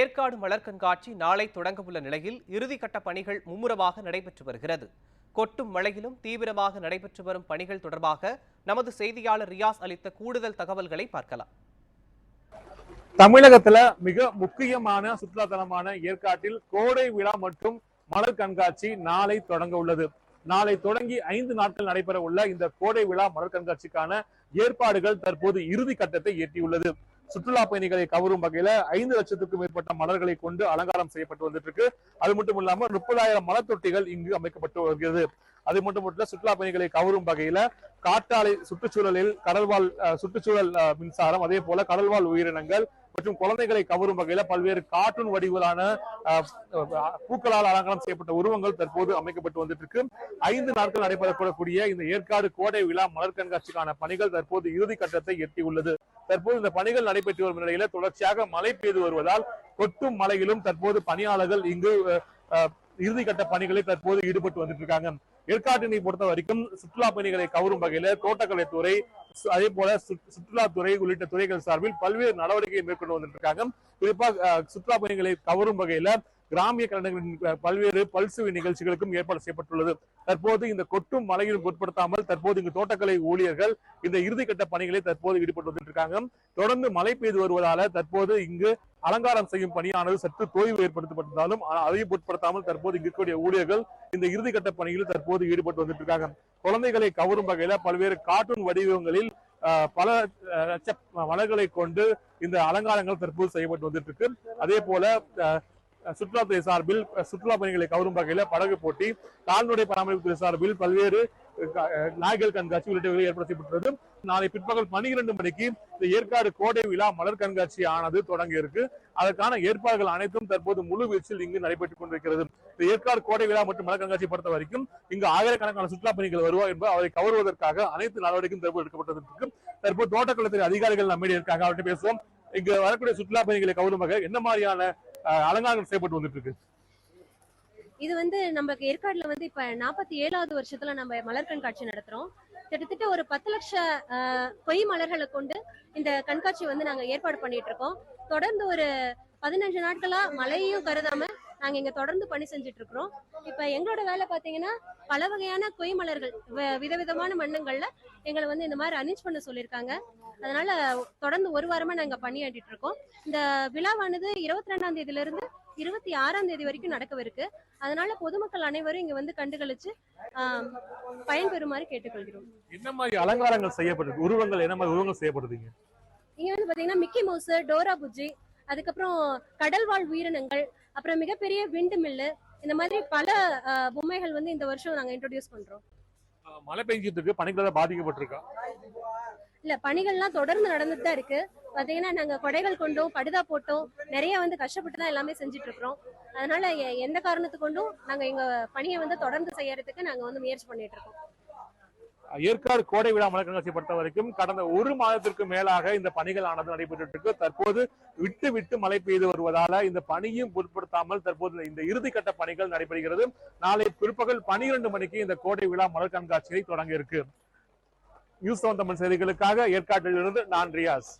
ஏற்காடு மலர் கண்காட்சி நாளை தொடங்கவுள்ள நிலையில் இறுதிக்கட்ட பணிகள் மும்முரமாக நடைபெற்று வருகிறது. கொட்டும் மழையிலும் தீவிரமாக நடைபெற்று வரும் பணிகள் தொடர்பாக நமது செய்தியாளர் ரியாஸ் அளித்த கூடுதல் தகவல்களை பார்க்கலாம். தமிழகத்துல மிக முக்கியமான சுற்றுலா தலமான ஏற்காட்டில் கோடை விழா மற்றும் மலர் கண்காட்சி நாளை தொடங்க உள்ளது. நாளை தொடங்கி ஐந்து நாட்கள் நடைபெற உள்ள இந்த கோடை விழா மலர் கண்காட்சிக்கான ஏற்பாடுகள் தற்போது இறுதி கட்டத்தை எட்டியுள்ளது. சுற்றுலா பயணிகளை கவரும் வகையில ஐந்து லட்சத்துக்கும் மேற்பட்ட மலர்களை கொண்டு அலங்காரம் செய்யப்பட்டு வந்துட்டு இருக்கு அது மட்டும் இல்லாம முப்பதாயிரம் மலர் தொட்டிகள் இங்கு அமைக்கப்பட்டு வருகிறது. அது மட்டும் மட்டும் சுற்றுலா பயணிகளை கவரும் வகையில காற்றாலை சுற்றுச்சூழலில் கடல்வாழ் அஹ், சுற்றுச்சூழல் மின்சாரம் அதே போல கடல்வாழ் உயிரினங்கள் மற்றும் குழந்தைகளை கவரும் வகையில பல்வேறு கார்ட்டூன் வடிவிலான பூக்களால் அலங்காரம் செய்யப்பட்ட உருவங்கள் தற்போது அமைக்கப்பட்டு வந்துட்டு இருக்கு ஐந்து நாட்கள் நடைபெறக்கூடக்கூடிய இந்த ஏற்காடு கோடை விழா மலர் கண்காட்சிக்கான பணிகள் தற்போது இறுதி கட்டத்தை எட்டியுள்ளது தற்போது இந்த பணிகள் நடைபெற்று வரும் நிலையில தொடர்ச்சியாக மழை பெய்து வருவதால் கொட்டும் மலையிலும் தற்போது பணியாளர்கள் இங்கு இறுதிக்கட்ட பணிகளில் தற்போது ஈடுபட்டு வந்துட்டு இருக்காங்க ஏற்காட்டினை பொறுத்த வரைக்கும் சுற்றுலா பயணிகளை கவரும் வகையில தோட்டக்கலைத்துறை அதே போல சுற்றுலாத்துறை உள்ளிட்ட துறைகள் சார்பில் பல்வேறு நடவடிக்கைகள் மேற்கொண்டு வந்துட்டு இருக்காங்க குறிப்பாக சுற்றுலா பயணிகளை கவரும் வகையில கிராமிய கலைஞர்களின் பல்வேறு பல்சுவை நிகழ்ச்சிகளுக்கும் ஏற்பாடு செய்யப்பட்டுள்ளது. தற்போது இந்த கொட்டும் மழையிலும் பொருட்படுத்தாமல் தற்போது இங்கு தோட்டக்கலை ஊழியர்கள் இந்த இறுதிக்கட்ட பணிகளை தற்போது ஈடுபட்டு வந்துட்டு இருக்காங்க தொடர்ந்து மழை பெய்து வருவதால தற்போது இங்கு அலங்காரம் செய்யும் பணியானது சற்று தொய்வு ஏற்படுத்தப்பட்டிருந்தாலும் அதையும் பொருட்படுத்தாமல் தற்போது இருக்கக்கூடிய ஊழியர்கள் இந்த இறுதிக்கட்ட பணியில் தற்போது ஈடுபட்டு வந்துட்டு இருக்காங்க குழந்தைகளை கவரும் வகையில பல்வேறு கார்ட்டூன் வடிவங்களில் ஆஹ், பல லட்ச மலர்களை கொண்டு இந்த அலங்காரங்கள் தற்போது செய்யப்பட்டு வந்துட்டு இருக்கு அதே போல சுற்றுலாத்துறை சார்பில் சுற்றுலா பயணிகளை கவரும் வகையில் படகு போட்டி கால்நடை பராமரிப்புத்துறை சார்பில் பல்வேறு நாய்கள் கண்காட்சி உள்ளிட்டவை ஏற்படுத்தப்பட்டுள்ளது. நாளை பிற்பகல் பனிரெண்டு மணிக்கு இந்த ஏற்காடு கோடை விழா மலர் கண்காட்சி ஆனது தொடங்கி இருக்கு. அதற்கான ஏற்பாடுகள் அனைத்தும் தற்போது முழு வீச்சில் இங்கு நடைபெற்றுக் கொண்டிருக்கிறது. இந்த ஏற்காடு கோடை விழா மற்றும் மலர் கண்காட்சி பொறுத்த வரைக்கும் இங்கு ஆயிரக்கணக்கான சுற்றுலா பயணிகள் வருவார் என்பது அவரை கவருவதற்காக அனைத்து நடவடிக்கையும் தற்போது எடுக்கப்பட்டதற்கு தற்போது தோட்டக்கலைத்துறை அதிகாரிகள் நம்மிடையே இருக்காங்க. அவர்கிட்ட பேசுவோம். இங்கு வரக்கூடிய சுற்றுலா பயணிகளை கவரும் வகை என்ன மாதிரியான அலங்காரம் செய்யப்பட்டு வந்துட்டு இருக்கு இது வந்து நமக்கு ஏற்காடுல வந்து இப்ப நாற்பத்தி ஏழாவது வருஷத்துல நம்ம மலர் கண்காட்சி நடத்துறோம். கிட்டத்தட்ட ஒரு பத்து லட்ச ஆஹ், மலர்களை கொண்டு இந்த கண்காட்சி வந்து நாங்க ஏற்பாடு பண்ணிட்டு இருக்கோம் தொடர்ந்து ஒரு பதினஞ்சு நாட்களா மழையும் கருதாம நாங்க இங்க தொடர்ந்து பணி செஞ்சுட்டு இருக்கிறோம் இப்ப எங்களோட வேலை பாத்தீங்கன்னா பல வகையான கொய் மலர்கள் விதவிதமான மண்ணுங்கள்ல எங்களை வந்து இந்த மாதிரி அரேஞ்ச் பண்ண சொல்லியிருக்காங்க அதனால தொடர்ந்து ஒரு வாரமா நாங்க பணியாற்றிட்டு இருக்கோம் இந்த விழாவானது இருபத்தி ரெண்டாம் தேதியில இருந்து இருபத்தி ஆறாம் தேதி வரைக்கும் நடக்கவிருக்கு. அதனால பொதுமக்கள் அனைவரும் இங்க வந்து கண்டுகளிச்சு பயன்பெறுமாறு கேட்டுக்கொள்கிறோம். என்ன மாதிரி அலங்காரங்கள் செய்யப்பட்டிருக்கு? உருவங்கள் என்ன மாதிரி உருவங்கள் செய்யப்படுதுங்க? இங்க வந்து பாத்தீங்கன்னா மிக்கி மவுஸ் டோரா புஜ்ஜி அதுக்கப்புறம் கடல்வாழ் உயிரினங்கள் அப்புறம் மிகப்பெரிய விண்டு மில்லு இந்த மாதிரி பல பொம்மைகள் வந்து இந்த வருஷம் நாங்க இன்ட்ரோடியூஸ் பண்றோம். மழை பெஞ்சிட்டு இருக்கு. பனிகளால் பாதிக்கப்பட்டிருக்கா? இல்ல பணிகள்லாம் தொடர்ந்து நடந்துட்டு தான் இருக்கு. பாத்தீங்கன்னா நாங்க கொடைகள் கொண்டோம் படுதா போட்டோம். நிறைய வந்து கஷ்டப்பட்டு தான் எல்லாமே செஞ்சுட்டு இருக்கிறோம் அதனால எந்த காரணத்து கொண்டும் நாங்க எங்க பணியை வந்து தொடர்ந்து செய்யறதுக்கு நாங்க வந்து முயற்சி பண்ணிட்டு இருக்கோம் ஏற்காடு கோடை விழா மலர் கண்காட்சி பொறுத்த வரைக்கும் கடந்த ஒரு மாதத்திற்கு மேலாக இந்த பணிகள் ஆனது நடைபெற்று இருக்கு தற்போது விட்டு விட்டு மழை பெய்து வருவதால இந்த பணியும் பொருட்படுத்தாமல் தற்போது இந்த இறுதிக்கட்ட பணிகள் நடைபெறுகிறது. நாளை பிற்பகல் பனிரெண்டு மணிக்கு இந்த கோடை விழா மலர் கண்காட்சியை தொடங்க இருக்கு. நியூஸ் தமிழ் செய்திகளுக்காக ஏற்காட்டிலிருந்து நான் ரியாஸ்.